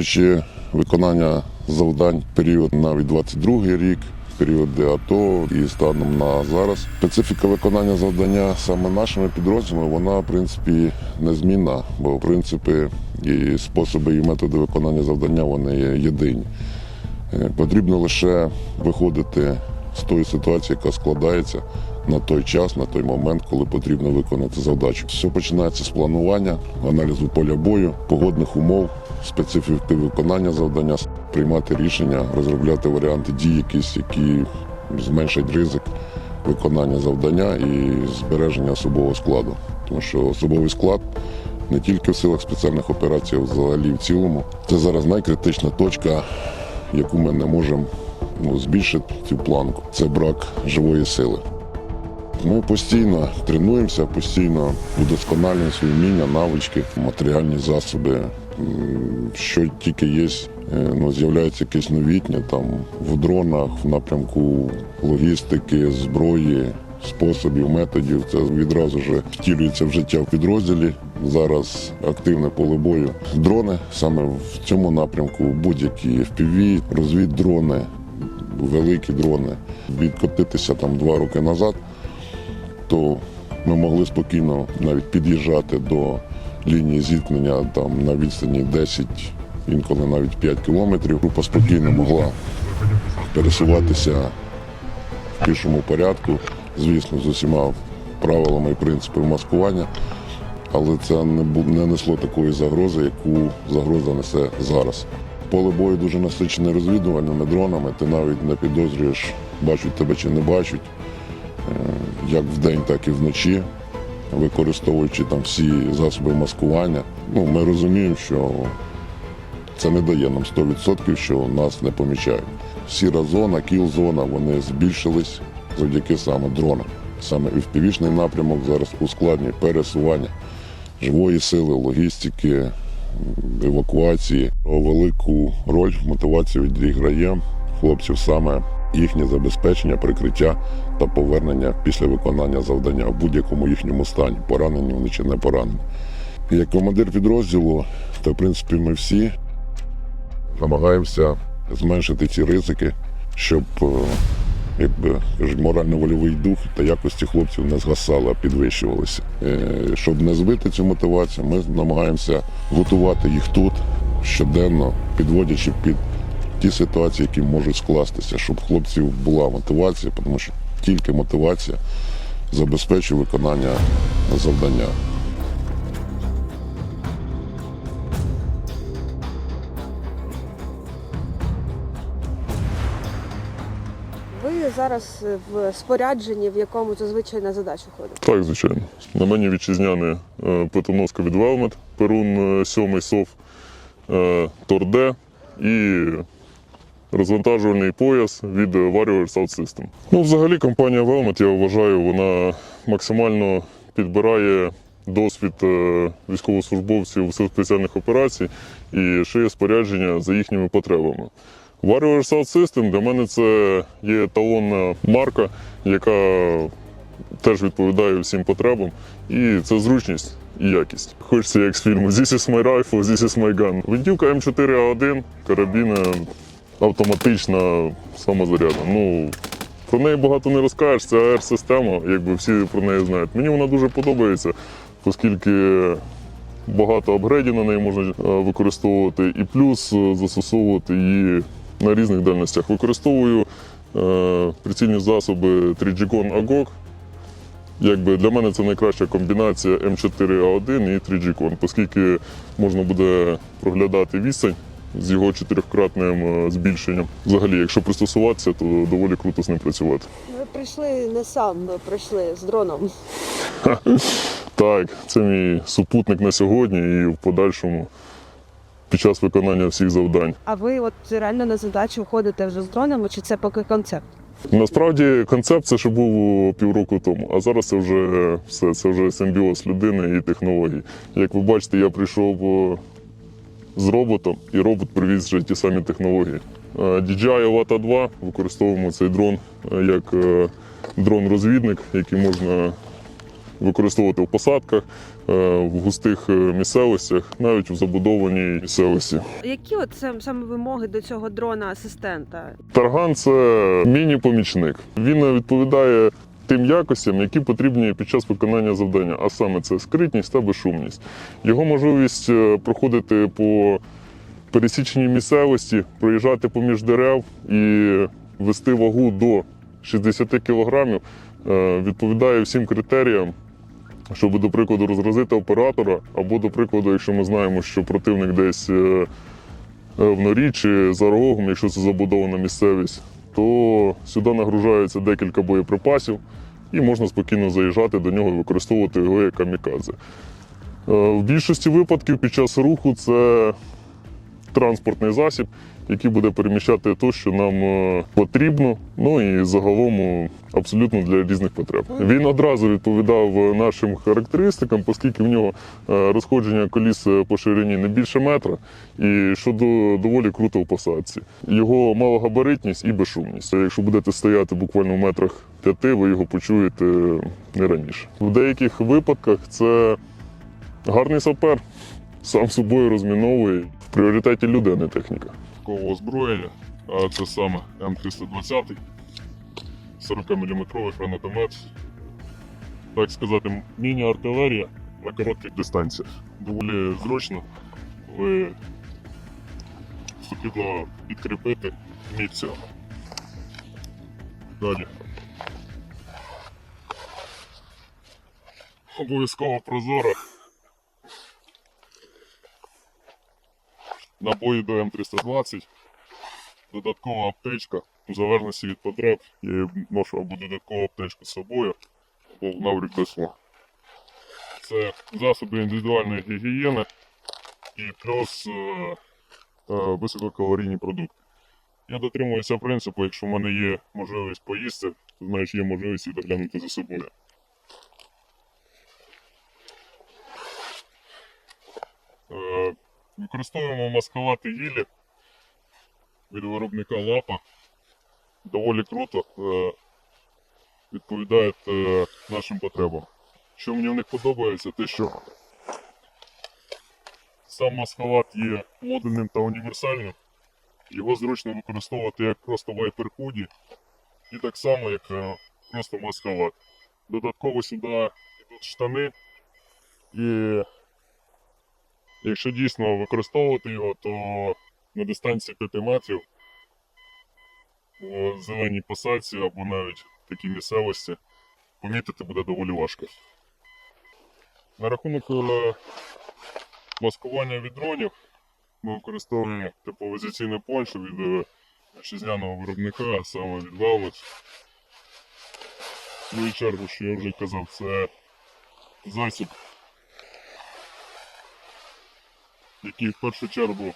порівнюючи виконання завдань період навіть 22 рік, періоди АТО і станом на зараз. Специфіка виконання завдання саме нашими підрозділами, вона в принципі незмінна, бо в принципі і способи і методи виконання завдання вони єдині. Е, Потрібно лише виходити з тої ситуації, яка складається на той час, на той момент, коли потрібно виконати завдачу. Все починається з планування, аналізу поля бою, погодних умов, специфіки виконання завдання, приймати рішення, розробляти варіанти дій, якісь, які зменшать ризик виконання завдання і збереження особового складу. Тому що особовий склад не тільки в силах спеціальних операцій, а взагалі в цілому. Це зараз найкритична точка, яку ми не можемо ну, збільшити цю планку. Це брак живої сили. Ми постійно тренуємося, постійно удосконалюємо свої вміння, навички, матеріальні засоби. Що тільки є, е, ну, з'являється якесь новітнє там в дронах, в напрямку логістики, зброї, способів, методів. Це відразу ж втілюється в життя в підрозділі. Зараз активне поле бою. Дрони саме в цьому напрямку будь-які FPV, розвіддрони, великі дрони. Відкотитися там два роки назад то ми могли спокійно навіть під'їжджати до лінії зіткнення там на відстані 10, інколи навіть 5 кілометрів. Група спокійно могла пересуватися в пішому порядку, звісно, з усіма правилами і принципами маскування. Але це не не несло такої загрози, яку загроза несе зараз. Поле бою дуже насичене розвідувальними дронами. Ти навіть не підозрюєш, бачать тебе чи не бачать як вдень, так і вночі, використовуючи там всі засоби маскування. Ну, ми розуміємо, що це не дає нам 100%, що нас не помічають. Сіра зона, кіл-зона, вони збільшились завдяки саме дронам. Саме впівічний напрямок зараз ускладнює пересування живої сили, логістики, евакуації. Велику роль в мотивації відіграє хлопців саме їхнє забезпечення, прикриття та повернення після виконання завдання в будь-якому їхньому стані, поранені вони чи не поранені. Як командир підрозділу, то в принципі ми всі намагаємося зменшити ці ризики, щоб е, якби морально-вольовий дух та якості хлопців не згасали, а підвищувалися. Е, Щоб не збити цю мотивацію, ми намагаємося готувати їх тут щоденно, підводячи під ті ситуації, які можуть скластися, щоб хлопців була мотивація, тому що тільки мотивація забезпечує виконання завдання. Ви зараз в спорядженні, в якому зазвичай на задачу ходите. Так, звичайно. На мені вітчизняний е, плитоноска від Велмет, Перун 7 СОВ, е, Торде і розвантажувальний пояс від Warrior South System. Ну, взагалі, компанія Velmet, я вважаю, вона максимально підбирає досвід е, військовослужбовців сил спеціальних операцій і шиє спорядження за їхніми потребами. Warrior South System для мене це є еталонна марка, яка теж відповідає всім потребам. І це зручність і якість. Хочеться як з фільму This is my rifle, this is my gun. Винтівка М4А1, карабіна автоматична, самозарядна. Ну, про неї багато не розкажеш, це АР-система, якби всі про неї знають. Мені вона дуже подобається, оскільки багато апгрейдів на неї можна е, використовувати, і плюс е, застосовувати її на різних дальностях. Використовую е, прицільні засоби 3G-Con AGOG. Якби для мене це найкраща комбінація М4А1 і 3G-Con, оскільки можна буде проглядати відстань з його чотирьохкратним е, збільшенням. Взагалі, якщо пристосуватися, то доволі круто з ним працювати. Ви прийшли не сам, ви прийшли з дроном. Так, це мій супутник на сьогодні і в подальшому під час виконання всіх завдань. А ви от реально на задачу ходите вже з дронами, чи це поки концепт? Насправді концепт це ще був півроку тому, а зараз це вже все, це вже симбіоз людини і технологій. Як ви бачите, я прийшов е, з роботом, і робот привіз вже ті самі технології. Е, DJI Avata 2 використовуємо цей дрон е, як е, дрон-розвідник, який можна використовувати в посадках, в густих місцевостях, навіть в забудованій місцевості. Які от сам- саме вимоги до цього дрона-асистента? Тарган це міні-помічник. Він відповідає тим якостям, які потрібні під час виконання завдання, а саме це скритність та безшумність. Його можливість е, проходити по пересіченій місцевості, проїжджати поміж дерев і вести вагу до 60 кг відповідає всім критеріям. Щоб, до прикладу, розразити оператора, або, до прикладу, якщо ми знаємо, що противник десь е, е, в норі чи за рогом, якщо це забудована місцевість, то сюди нагружається декілька боєприпасів і можна спокійно заїжджати до нього і використовувати його як камікадзе. Е, В більшості випадків під час руху це транспортний засіб, який буде переміщати те, що нам е, потрібно, ну і загалом е, абсолютно для різних потреб. Він одразу відповідав е, нашим характеристикам, оскільки в нього розходження коліс по ширині не більше метра, і що до- доволі круто в посадці. Його малогабаритність і безшумність. Якщо будете стояти буквально в метрах п'яти, ви його почуєте не раніше. В деяких випадках це гарний сапер, сам собою розміновує. В пріоритеті люди, а не техніка. Такого озброєння, а це саме М320, 40-мм гранатомет. Так сказати, міні-артилерія на коротких дистанціях. Доволі зручно, коли потрібно підкріпити місце. Далі. Обов'язково прозоро. Набої до М320, додаткова аптечка. В залежності від потреб я ношу або додаткову аптечку з собою, або в наврік досло. Це засоби індивідуальної гігієни і плюс е, е, висококалорійні продукти. Я дотримуюся принципу, якщо в мене є можливість поїсти, то знаєш, є можливість і доглянути за собою. Е, Використовуємо маскувати гілі від виробника лапа. Доволі круто. е, Відповідають е, нашим потребам. Що мені в них подобається, те, що сам маскалат є модульним та універсальним. Його зручно використовувати як просто вайпер худі і так само, як е, просто маскалат. Додатково сюди йдуть штани і Якщо дійсно використовувати його, то на дистанції 5 метрів у зеленій посадці або навіть в такій місцевості помітити буде доволі важко. На рахунок е, маскування від дронів ми використовуємо тепловізаційне пончо від е, вітчизняного виробника, а саме від Velvet. В свою чергу, що я вже казав, це засіб який в першу чергу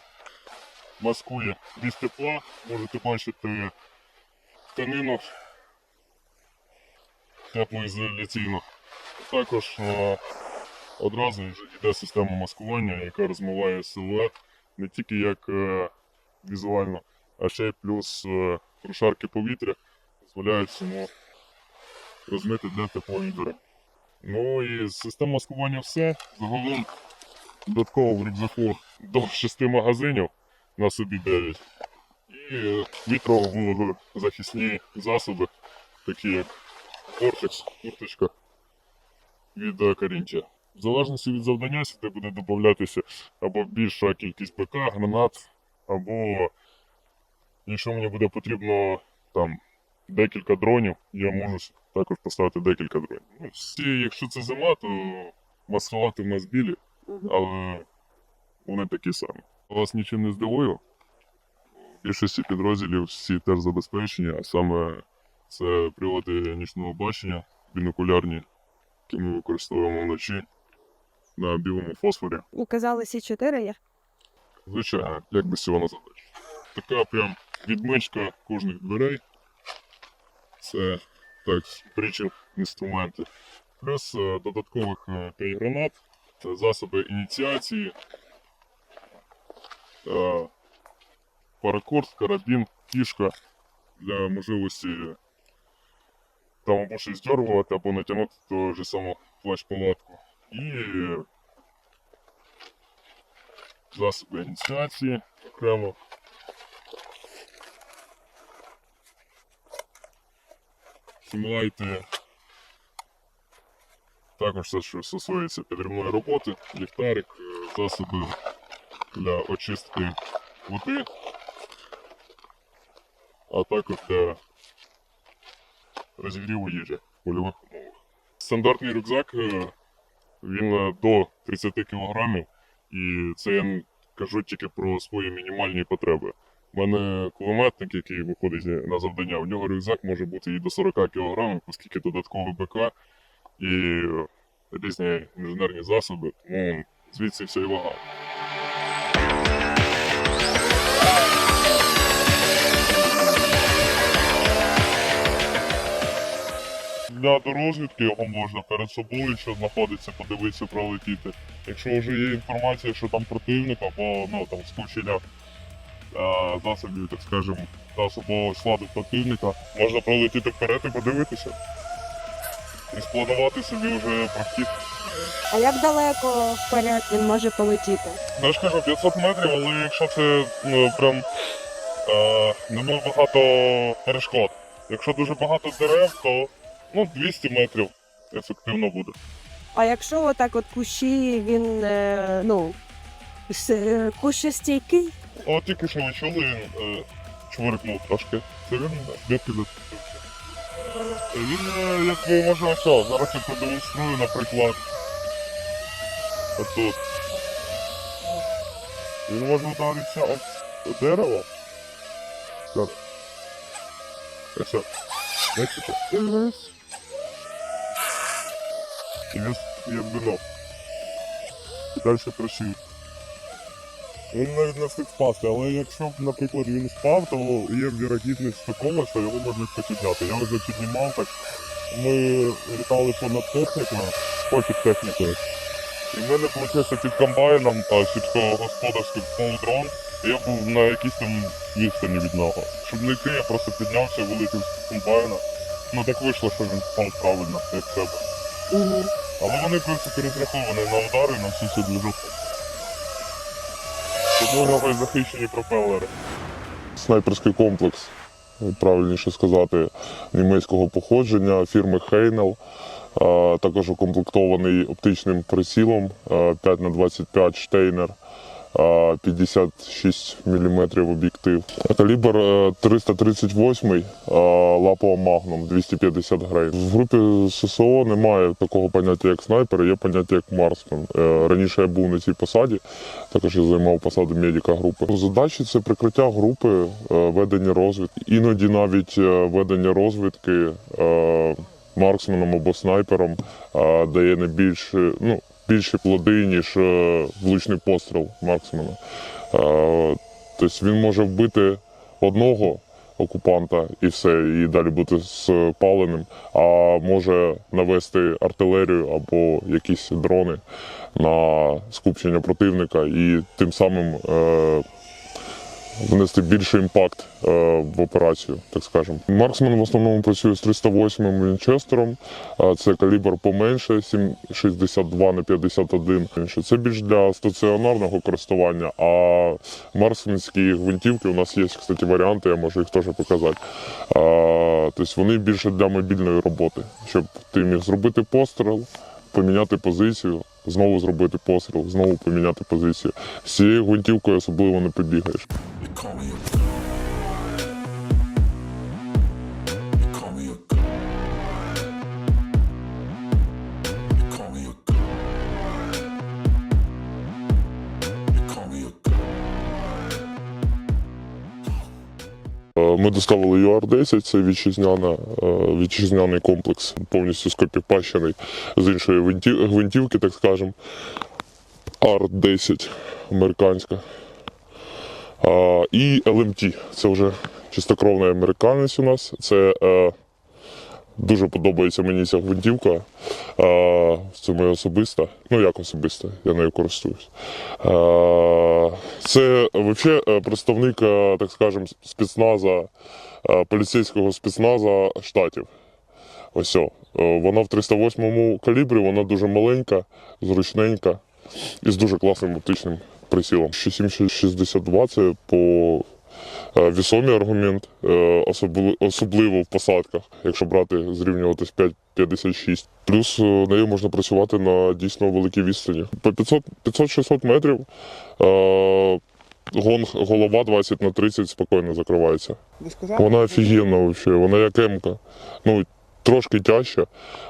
маскує від тепла. Можете бачити тканину теплоізоляційну. Також е, одразу йде система маскування, яка розмиває силует не тільки як е, візуально, а ще й плюс е, прошарки повітря дозволяють йому розмити для тепловідера. Ну і система маскування все. Загалом додатково в рюкзаку до 6 магазинів на собі 9. І е, вітровозахисні засоби, такі як Vortex, курточка від е, Карінча. В залежності від завдання сюди буде додатися або більша кількість БК, гранат, або якщо мені буде потрібно там декілька дронів, я можу також поставити декілька дронів. Ну, всі, якщо це зима, то масхалати в нас білі але вони такі самі. Вас нічим не здивую. Більшості підрозділів всі теж забезпечені, а саме це прилади нічного бачення, бінокулярні, які ми використовуємо вночі на білому фосфорі. Указали Сі 4 є. Звичайно, як без цього задач. Така прям відмичка кожних дверей. Це так, причіп інструменти. Плюс е, додаткових 5 гранат, це засоби ініціації, е, паракорд, карабін, кішка для можливості там або щось здергувати, або натягнути ту ж саму плащ-палатку. І засоби ініціації окремо. Хімлайти. Також все, що стосується підривної роботи, ліхтарик, е, засоби для очистки води, а також для розігріву їжі в польових умовах. Стандартний рюкзак е, він до 30 кг, і це я кажу тільки про свої мінімальні потреби. У мене кулеметник, який виходить на завдання, у нього рюкзак може бути і до 40 кг, оскільки додатковий БК і різні інженерні засоби, тому звідси вся і вага. Для дорозвідки його можна перед собою, що знаходиться, подивитися, пролетіти. Якщо вже є інформація, що там противник або ну, там скупчення е, засобів, так скажемо, та особового складу противника, можна пролетіти вперед і подивитися. І спланувати собі вже прохід. А як далеко вперед він може полетіти? Ну, я ж кажу, 500 метрів, але якщо це ну, прям е, нема багато перешкод. Якщо дуже багато дерев, то ну, 200 метрів ефективно буде. А якщо отак от кущі, він е, ну е, кущостійкий? От тільки що ви чули, він е, чворикнув трошки. Це він звідки дотичився? Він, е, як ви зараз я продемонструю, наприклад. Отут. Він може ударитися об дерево. Так. О. Бачите? Дивись. І він як бінок. І далі працює. Він навіть не встиг впасти, але якщо б, наприклад, він впав, то є вірогідність такого, що його можна підняти. Я вже піднімав так. Ми літали понад технікою, пофіг технікою. І в мене вийшло під комбайном та сільськогосподарський полудрон, і я був на якійсь там відстані від нього. Щоб не йти, я просто піднявся, вилетів з комбайна. Ну так вийшло, що він впав правильно, як треба. Угу. Але вони, в принципі, розраховані на удари, на всю цю движуху. І захищені пропелери. Снайперський комплекс, правильніше сказати, німецького походження фірми Heinel. Також укомплектований оптичним прицілом 5х25 штейнер. А, 56 мм об'єктив. Калібр е, 338 а, лапова Magnum 250 грейн. В групі ССО немає такого поняття, як снайпер, є поняття як марсмен. Е, Раніше я був на цій посаді, також я займав посаду медика групи. Задачі це прикриття групи, е, ведення розвідки, іноді навіть е, ведення розвідки марксменом або снайпером дає не більше, ну, більші плоди, ніж е, влучний постріл марксмена. Е, Тобто він може вбити одного окупанта і все, і далі бути спаленим, а може навести артилерію або якісь дрони на скупчення противника і тим самим е, внести більший імпакт е, в операцію, так скажемо. Марксмен в основному працює з 308 Вінчестером, це калібр поменше, 7,62 на 51. Інше. Це більш для стаціонарного користування, а марксменські гвинтівки у нас є, кстати, варіанти, я можу їх теж показати. Тобто вони більше для мобільної роботи, щоб ти міг зробити постріл, поміняти позицію, знову зробити постріл, знову поміняти позицію. З цією гвинтівкою особливо не побігаєш. Доставили ЮАР-10, це вітчизняна, е, вітчизняний комплекс, повністю скопіпащений з іншої гвинтівки, так скажемо. АР-10 американська. І ЛМТ. Це вже чистокровний американець у нас. Це е, дуже подобається мені ця гвинтівка. Е, це моя особиста. Ну як особиста, я нею користуюсь. Е, це взагалі представник, е, так скажемо, спецназа, е, поліцейського спецназа штатів. Ось. о. Е, Вона в 308 калібрі, вона дуже маленька, зручненька і з дуже класним оптичним прицілом. 6762 це по е, вісомий аргумент, е, особли- особливо в посадках, якщо брати зрівнювати з 5,56. Плюс е, нею можна працювати на дійсно великій відстані. По 500 500-600 метрів е, гонг, голова 20 на 30 спокійно закривається. Вона офігенна взагалі, вона як емка. Ну, трошки тяжча,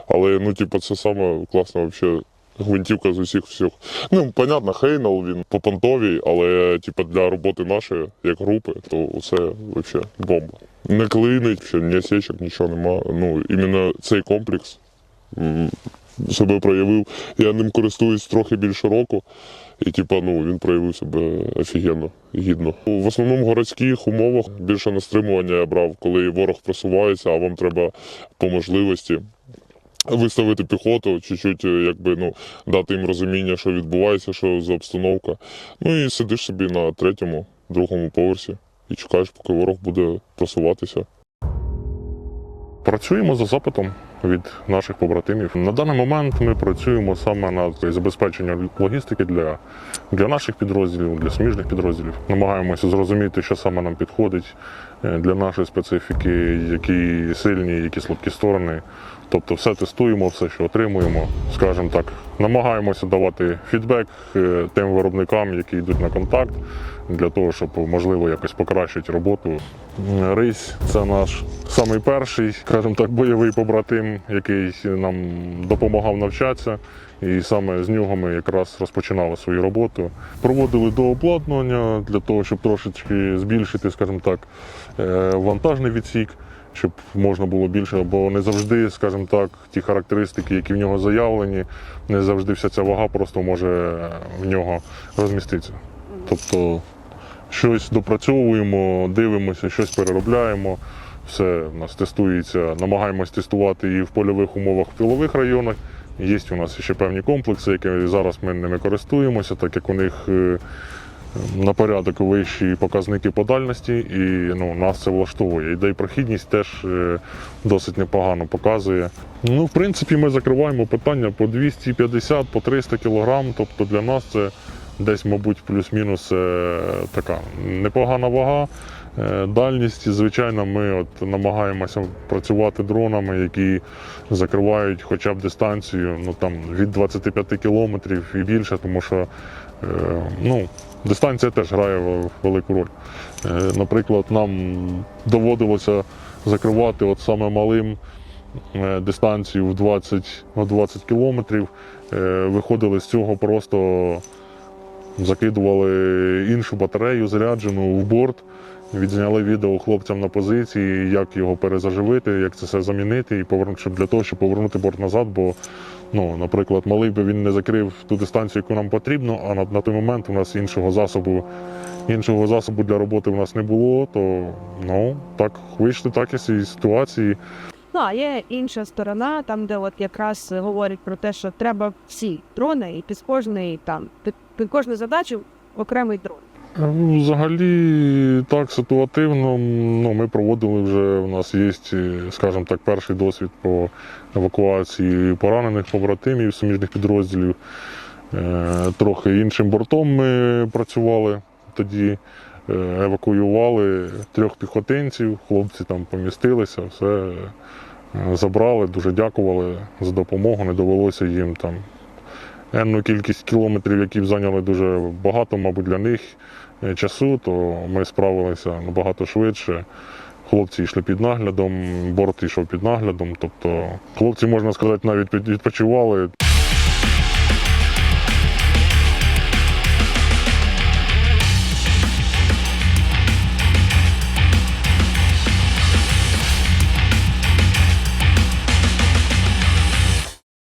але ну, типу, це саме класна взагалі гвинтівка з усіх всіх. Ну, понятно, Хейнел, він по понтовій, але типу, для роботи нашої, як групи, то це взагалі бомба. Не клинить, ні осечок, нічого нема. Ну, іменно цей комплекс себе проявив. Я ним користуюсь трохи більше року. І типа, ну, він проявив себе офігенно, гідно. В основному городських умовах більше на стримування я брав, коли ворог просувається, а вам треба по можливості виставити піхоту, чуть-чуть, е, якби ну, дати їм розуміння, що відбувається, що за обстановка. Ну і сидиш собі на третьому, другому поверсі і чекаєш, поки ворог буде просуватися. Працюємо за запитом від наших побратимів. На даний момент ми працюємо саме над забезпеченням логістики для, для наших підрозділів, для суміжних підрозділів. Намагаємося зрозуміти, що саме нам підходить е, для нашої специфіки, які сильні, які слабкі сторони. Тобто все тестуємо, все, що отримуємо, скажімо так, намагаємося давати фідбек е, тим виробникам, які йдуть на контакт, для того, щоб можливо якось покращити роботу. Рись це наш самий перший, скажімо так, бойовий побратим, який нам допомагав навчатися. І саме з нього ми якраз розпочинали свою роботу. Проводили до обладнання для того, щоб трошечки збільшити, скажімо так, е, вантажний відсік, щоб можна було більше, бо не завжди, скажімо так, ті характеристики, які в нього заявлені, не завжди вся ця вага просто може в нього розміститися. Тобто щось допрацьовуємо, дивимося, щось переробляємо. Все у нас тестується, намагаємось тестувати і в польових умовах в тилових районах. Є у нас ще певні комплекси, які зараз ми ними користуємося, так як у них е, на порядок вищі показники по дальності, і ну, нас це влаштовує. І де прохідність теж е, досить непогано показує. Ну, в принципі, ми закриваємо питання по 250, по 300 кг. Тобто для нас це десь, мабуть, плюс-мінус е, така непогана вага. Е, Дальність, звичайно, ми от намагаємося працювати дронами, які закривають хоча б дистанцію ну, там, від 25 кілометрів і більше, тому що е, ну, дистанція теж грає велику роль. Е, Наприклад, нам доводилося закривати от саме малим дистанцію в 20, 20 кілометрів. Виходили з цього просто закидували іншу батарею заряджену в борт. Відзняли відео хлопцям на позиції, як його перезаживити, як це все замінити, і повернути, щоб для того, щоб повернути борт назад. Бо, ну, наприклад, малий би він не закрив ту дистанцію, яку нам потрібно, а на, на той момент у нас іншого засобу, іншого засобу для роботи у нас не було, то ну так вийшли так із цієї ситуації. Ну, а є інша сторона, там, де от якраз говорять про те, що треба всі дрони, і під кожний там під кожну задачу окремий дрон. Ну, Взагалі, так, ситуативно. Ну, ми проводили вже, у нас є, скажімо так, перший досвід по евакуації поранених побратимів суміжних підрозділів. Е, Трохи іншим бортом ми працювали тоді, е, евакуювали трьох піхотинців, хлопці там помістилися, все е, забрали, дуже дякували за допомогу. Не довелося їм там енну кількість кілометрів, які б зайняли дуже багато, мабуть, для них е, часу, то ми справилися набагато швидше. Хлопці йшли під наглядом, борт йшов під наглядом. Тобто хлопці, можна сказати, навіть відпочивали.